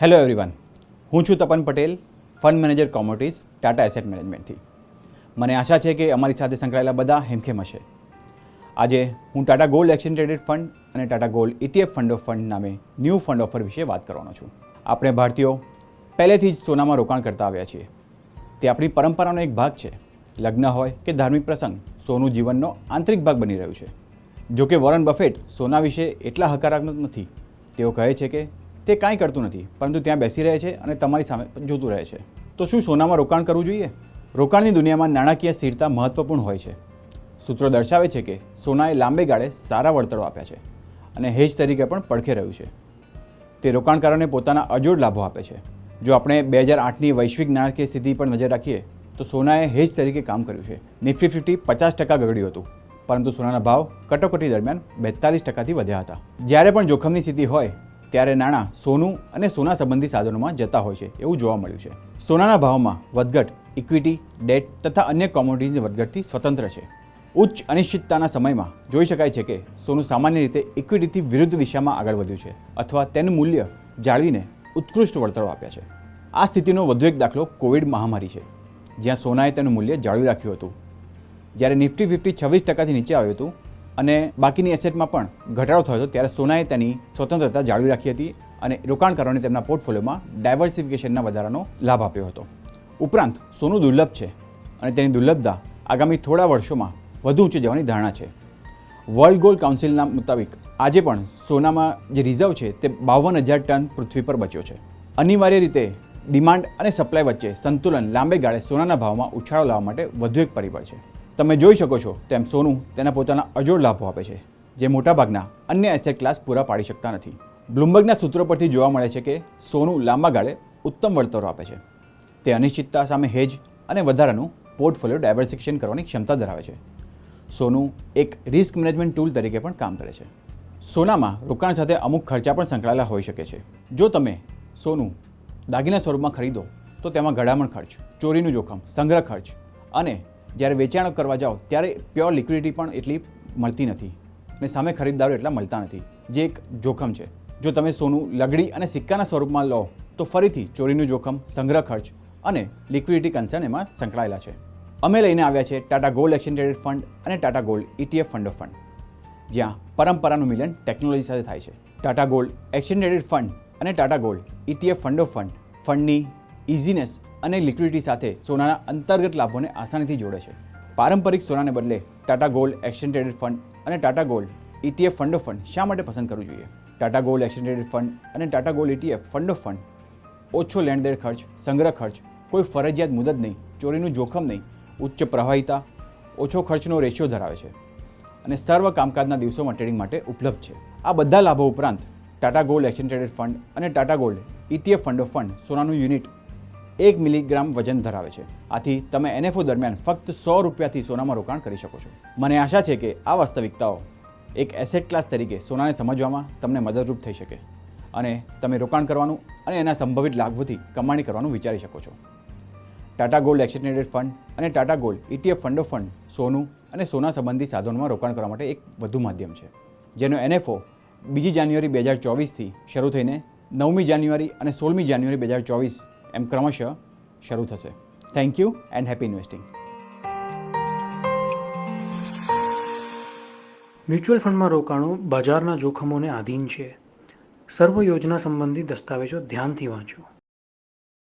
Hello everyone હું છું Tapan Patel fund manager commodities Tata asset મેનેજમેન્ટથી મને આશા છે કે અમારી સાથે સંકળાયેલા બધા હેમખેમ હશે. આજે હું Tata gold exchange traded fund અને Tata gold ETF fund of fund નામે ન્યૂ ફંડ ઓફર વિશે વાત કરવાનો છું. આપણે ભારતીયો પહેલેથી જ સોનામાં રોકાણ કરતા આવ્યા છીએ. તે આપણી પરંપરાનો એક ભાગ છે. લગ્ન હોય કે ધાર્મિક પ્રસંગ, સોનું જીવનનો આંતરિક ભાગ બની રહ્યું છે. જોકે વોરન બફેટ સોના વિશે એટલા હકારાત્મક નથી. તેઓ કહે છે કે તે કાંઈ કરતું નથી, પરંતુ ત્યાં બેસી રહે છે અને તમારી સામે જોતું રહે છે. તો શું સોનામાં રોકાણ કરવું જોઈએ? રોકાણની દુનિયામાં નાણાકીય સ્થિરતા મહત્વપૂર્ણ હોય છે. સૂત્રો દર્શાવે છે કે સોનાએ લાંબે ગાળે સારા વળતરો આપ્યા છે અને હેજ તરીકે પણ પડખે રહ્યું છે. તે રોકાણકારોને પોતાના અજોડ લાભો આપે છે. જો આપણે બે હજાર આઠની વૈશ્વિક નાણાકીય સ્થિતિ પર નજર રાખીએ, તો સોનાએ હેજ તરીકે કામ કર્યું છે. નિફ્ટી ફિફ્ટી પચાસ ટકા ગગડ્યું હતું, પરંતુ સોનાના ભાવ કટોકટી દરમિયાન બેતાલીસ ટકાથી વધ્યા હતા. જ્યારે પણ જોખમની સ્થિતિ હોય ત્યારે નાણાં સોનું અને સોના સંબંધી સાધનોમાં જતા હોય છે એવું જોવા મળ્યું છે. સોનાના ભાવમાં વધઘટ ઇક્વિટી ડેટ તથા અન્ય કોમોડિટીઝની વધઘટથી સ્વતંત્ર છે. ઉચ્ચ અનિશ્ચિતતાના સમયમાં જોઈ શકાય છે કે સોનું સામાન્ય રીતે ઇક્વિટીથી વિરુદ્ધ દિશામાં આગળ વધ્યું છે અથવા તેનું મૂલ્ય જાળવીને ઉત્કૃષ્ટ વળતરો આપ્યા છે. આ સ્થિતિનો વધુ એક દાખલો કોવિડ મહામારી છે, જ્યાં સોનાએ તેનું મૂલ્ય જાળવી રાખ્યું હતું. જ્યારે નિફ્ટી ફિફ્ટી છવ્વીસ ટકાથી નીચે આવ્યું હતું અને બાકીની એસેટમાં પણ ઘટાડો થયો હતો, ત્યારે સોનાએ તેની સ્વતંત્રતા જાળવી રાખી હતી અને રોકાણકારોને તેમના પોર્ટફોલિયોમાં ડાયવર્સિફિકેશનના વધારાનો લાભ આપ્યો હતો. ઉપરાંત, સોનું દુર્લભ છે અને તેની દુર્લભતા આગામી થોડા વર્ષોમાં વધુ ઊંચી જવાની ધારણા છે. વર્લ્ડ ગોલ્ડ કાઉન્સિલના મુતાબિક આજે પણ સોનામાં જે રિઝર્વ છે તે બાવન હજાર ટન પૃથ્વી પર બચ્યો છે. અનિવાર્ય રીતે ડિમાન્ડ અને સપ્લાય વચ્ચે સંતુલન લાંબે ગાળે સોનાના ભાવમાં ઉછાળો લાવવા માટે વધુ એક પરિબળ છે. તમે જોઈ શકો છો તેમ સોનું તેના પોતાના અજોડ લાભો આપે છે, જે મોટાભાગના અન્ય એસેટ ક્લાસ પૂરા પાડી શકતા નથી. બ્લુમબર્ગના સૂત્રો પરથી જોવા મળે છે કે સોનું લાંબા ગાળે ઉત્તમ વળતરો આપે છે. તે અનિશ્ચિતતા સામે હેજ અને વધારાનું પોર્ટફોલિયો ડાયવર્સિફિકેશન કરવાની ક્ષમતા ધરાવે છે. સોનું એક રિસ્ક મેનેજમેન્ટ ટૂલ તરીકે પણ કામ કરે છે. સોનામાં રોકાણ સાથે અમુક ખર્ચા પણ સંકળાયેલા હોઈ શકે છે. જો તમે સોનું દાગીના સ્વરૂપમાં ખરીદો, તો તેમાં ઘડામણ ખર્ચ, ચોરીનું જોખમ, સંગ્રહ ખર્ચ અને જ્યારે વેચાણ કરવા જાઓ, ત્યારે પ્યોર લિક્વિડિટી પણ એટલી મળતી નથી. અને સામે ખરીદદારો એટલા મળતા નથી. જે એક જોખમ છે. જો તમે સોનું લગડી અને સિક્કાના સ્વરૂપમાં લો, તો ફરીથી ચોરીનું જોખમ, સંગ્રહ ખર્ચ અને લિક્વિડિટી કન્સર્ન એમાં સંકળાયેલા છે. અમે લઈને આવ્યા છે Tata gold exchange traded fund અને Tata gold ETF fund of fund જ્યાં પરંપરાનું મિલન ટેકનોલોજી સાથે થાય છે. Tata gold exchange traded fund અને Tata gold ETF fund of fund ફંડની easiness અને લિક્વિડિટી સાથે સોનાના અંતર્ગત લાભોને આસાનીથી જોડે છે. પારંપરિક સોનાને બદલે Tata gold exchange traded fund અને Tata gold ETF fund of fund શા માટે પસંદ કરવું જોઈએ? Tata gold exchange traded fund અને Tata gold ETF fund of fund, ઓછો લેણદેણ ખર્ચ, સંગ્રહ ખર્ચ, કોઈ ફરજિયાત મુદત નહીં, ચોરીનું જોખમ નહીં, ઉચ્ચ પ્રવાહિતા, ઓછો ખર્ચનો રેશિયો ધરાવે છે અને સર્વ કામકાજના દિવસોમાં ટ્રેડિંગ માટે ઉપલબ્ધ છે. આ બધા લાભો ઉપરાંત Tata gold exchange traded fund અને Tata gold ETF fund of fund સોનાનું યુનિટ એક મિલીગ્રામ વજન ધરાવે છે. આથી તમે એનએફઓ દરમિયાન ફક્ત સો રૂપિયાથી સોનામાં રોકાણ કરી શકો છો. મને આશા છે કે આ વાસ્તવિકતાઓ એક એસેટ ક્લાસ તરીકે સોનાને સમજવામાં તમને મદદરૂપ થઈ શકે અને તમે રોકાણ કરવાનું અને એના સંભવિત લાભોથી કમાણી કરવાનું વિચારી શકો છો. ટાટા ગોલ્ડ એક્સચેન્જ ફંડ અને Tata gold ETF fund of fund સોનું અને સોના સંબંધી સાધનોમાં રોકાણ કરવા માટે એક વધુ માધ્યમ છે. જેનો એનએફઓ બીજી જાન્યુઆરી બે હજાર ચોવીસથી શરૂ થઈને નવમી જાન્યુઆરી અને સોળમી જાન્યુઆરી બે હજાર ચોવીસ એમ ક્રમશઃ શરૂ થશે. Thank you and happy investing mutual ફંડમાં રોકાણો બજારના જોખમોને આધીન છે. સર્વ યોજના સંબંધી દસ્તાવેજો ધ્યાનથી વાંચો.